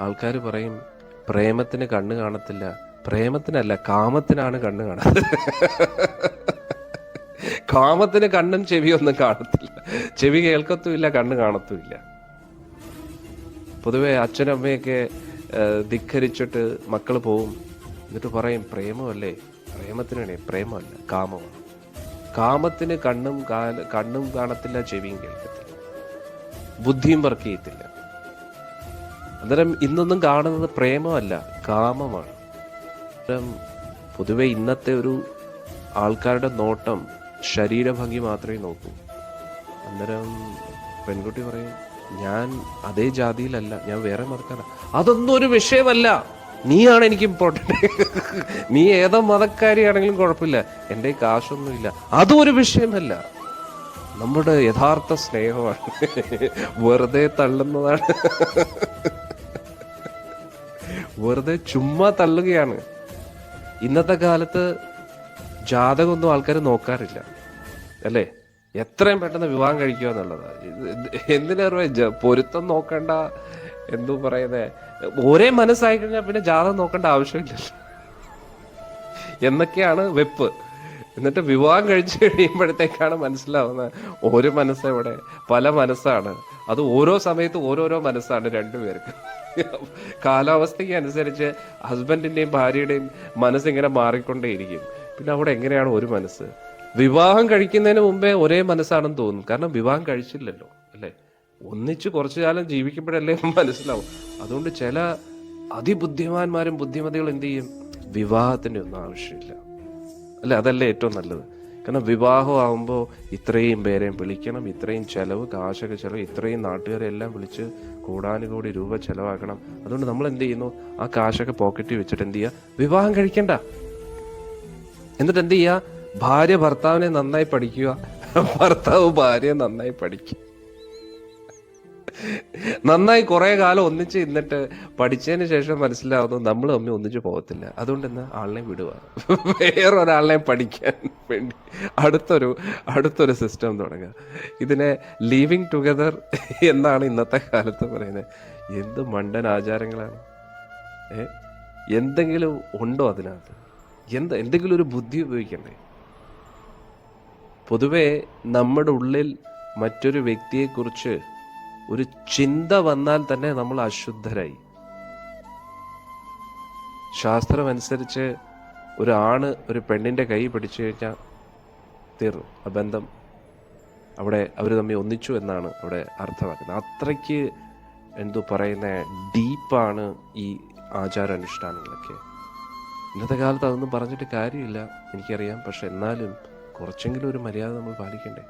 ആൾക്കാർ പറയും പ്രേമത്തിന് കണ്ണ് കാണത്തില്ല. പ്രേമത്തിനല്ല കാമത്തിനാണ് കണ്ണ് കാണാത്തത്. കാമത്തിന് കണ്ണും ചെവിയൊന്നും കാണത്തില്ല. ചെവി കേൾക്കത്തുമില്ല കണ്ണ് കാണത്തുമില്ല. പൊതുവെ അച്ഛനമ്മയൊക്കെ ധിക്കരിച്ചിട്ട് മക്കൾ പോവും. എന്നിട്ട് പറയും പ്രേമമല്ലേ? പ്രേമത്തിനാണേ പ്രേമമല്ല കാമമാണ്. കാമത്തിന് കണ്ണും കണ്ണും കാണത്തില്ല ചെവിയും കേൾക്കത്തില്ല. ബുദ്ധിയും വർക്ക് ചെയ്യത്തില്ല. അന്നേരം ഇന്നൊന്നും കാണുന്നത് പ്രേമമല്ല കാമമാണ്. അന്നേരം പൊതുവെ ഇന്നത്തെ ഒരു ആൾക്കാരുടെ നോട്ടം ശരീരഭംഗി മാത്രമേ നോക്കൂ. അന്നേരം പെൺകുട്ടി പറയും ഞാൻ അതേ ജാതിയിലല്ല ഞാൻ വേറെ മതക്കാരാണ് അതൊന്നും ഒരു വിഷയമല്ല. നീയാണ് എനിക്ക് ഇമ്പോർട്ടന്റ് നീ ഏതോ മതക്കാരിയാണെങ്കിലും കുഴപ്പമില്ല. എന്റെ കാശൊന്നുമില്ല. അതും ഒരു വിഷയമല്ല. നമ്മുടെ യഥാർത്ഥ സ്നേഹമാണ്. വെറുതെ തള്ളുന്നതാണ്. വെറുതെ ചുമ്മാ തള്ളുകയാണ്. ഇന്നത്തെ കാലത്ത് ജാതകമൊന്നും ആൾക്കാർ നോക്കാറില്ല. അല്ലേ? എത്രയും പെട്ടെന്ന് വിവാഹം കഴിക്കുക എന്നുള്ളത്. എന്തിനാ പറയുക ജ- പൊരുത്തം നോക്കണ്ട എന്തോ പറയുന്നേ. ഒരേ മനസ്സായി കഴിഞ്ഞാൽ പിന്നെ ജാതകം നോക്കേണ്ട ആവശ്യമില്ലല്ലോ. എന്നൊക്കെയാണ് വെപ്പ്. എന്നിട്ട് വിവാഹം കഴിച്ചു കഴിയുമ്പോഴത്തേക്കാണ് മനസ്സിലാവുന്നത്. ഒരു മനസ്സെവിടെ പല മനസ്സാണ്. അത് ഓരോ സമയത്ത് ഓരോരോ മനസ്സാണ് രണ്ടുപേർക്ക്. കാലാവസ്ഥയ്ക്ക് അനുസരിച്ച് ഹസ്ബൻഡിന്റെയും ഭാര്യയുടെയും മനസ്സിങ്ങനെ മാറിക്കൊണ്ടേയിരിക്കും. പിന്നെ അവിടെ എങ്ങനെയാണ് ഒരു മനസ്സ്? വിവാഹം കഴിക്കുന്നതിന് മുമ്പേ ഒരേ മനസ്സാണെന്ന് തോന്നും കാരണം വിവാഹം കഴിച്ചില്ലല്ലോ അല്ലേ? ഒന്നിച്ച് കുറച്ചു കാലം ജീവിക്കുമ്പോഴല്ലേ മനസ്സിലാവും. അതുകൊണ്ട് ചില അതിബുദ്ധിമാന്മാരും ബുദ്ധിമതികളും എന്ത് ചെയ്യും? വിവാഹത്തിന്റെ ഒന്നും ആവശ്യമില്ല. അല്ലെ? അതല്ലേ ഏറ്റവും നല്ലത്. കാരണം വിവാഹമാകുമ്പോൾ ഇത്രയും പേരെയും വിളിക്കണം ഇത്രയും ചിലവ് കാശൊക്കെ ചിലവ് ഇത്രയും നാട്ടുകാരെ എല്ലാം വിളിച്ച് കൂടാനുകൂടി രൂപ ചിലവാക്കണം. അതുകൊണ്ട് നമ്മൾ എന്ത് ചെയ്യുന്നു? ആ കാശൊക്കെ പോക്കറ്റിൽ വെച്ചിട്ട് എന്ത് ചെയ്യുക? വിവാഹം കഴിക്കണ്ട. എന്നിട്ട് എന്ത് ചെയ്യുക? ഭാര്യ ഭർത്താവിനെ നന്നായി പഠിക്കുക. ഭർത്താവ് ഭാര്യയെ നന്നായി പഠിക്കുക നന്നായി കുറെ കാലം ഒന്നിച്ച് ഇന്നിട്ട് പഠിച്ചതിന് ശേഷം മനസ്സിലാവുന്നു നമ്മൾ തമ്മിൽ ഒന്നിച്ച് പോകത്തില്ല. അതുകൊണ്ട് എന്നാ ആളിനെ വിടുക. വേറൊരാളിനെ പഠിക്കാൻ വേണ്ടി അടുത്തൊരു അടുത്തൊരു സിസ്റ്റം തുടങ്ങുക ഇതിനെ ലീവിങ് ടുഗദർ എന്നാണ് ഇന്നത്തെ കാലത്ത് പറയുന്നത്. എന്ത് മണ്ടൻ ആചാരങ്ങളാണ്. ഏ? എന്തെങ്കിലും ഉണ്ടോ അതിനകത്ത്? എന്ത് എന്തെങ്കിലും ഒരു ബുദ്ധി ഉപയോഗിക്കണ്ടേ? പൊതുവേ നമ്മുടെ ഉള്ളിൽ മറ്റൊരു വ്യക്തിയെക്കുറിച്ച് ഒരു ചിന്ത വന്നാൽ തന്നെ നമ്മൾ അശുദ്ധരായി. ശാസ്ത്രമനുസരിച്ച് ഒരു ഒരു പെണ്ണിന്റെ കൈ പിടിച്ചു കഴിഞ്ഞാൽ തീർന്നു ആ ബന്ധം അവിടെ അവർ തമ്മിൽ ഒന്നിച്ചു എന്നാണ് അവിടെ അർത്ഥമാക്കുന്നത്. അത്രയ്ക്ക് എന്തോ പറയുന്ന ഡീപ്പാണ് ഈ ആചാരാനുഷ്ഠാനങ്ങളൊക്കെ. ഇന്നത്തെ കാലത്ത് അതൊന്നും പറഞ്ഞിട്ട് കാര്യമില്ല എനിക്കറിയാം. പക്ഷെ എന്നാലും കുറച്ചെങ്കിലും ഒരു മര്യാദ നമ്മൾ പാലിക്കണ്ടേ?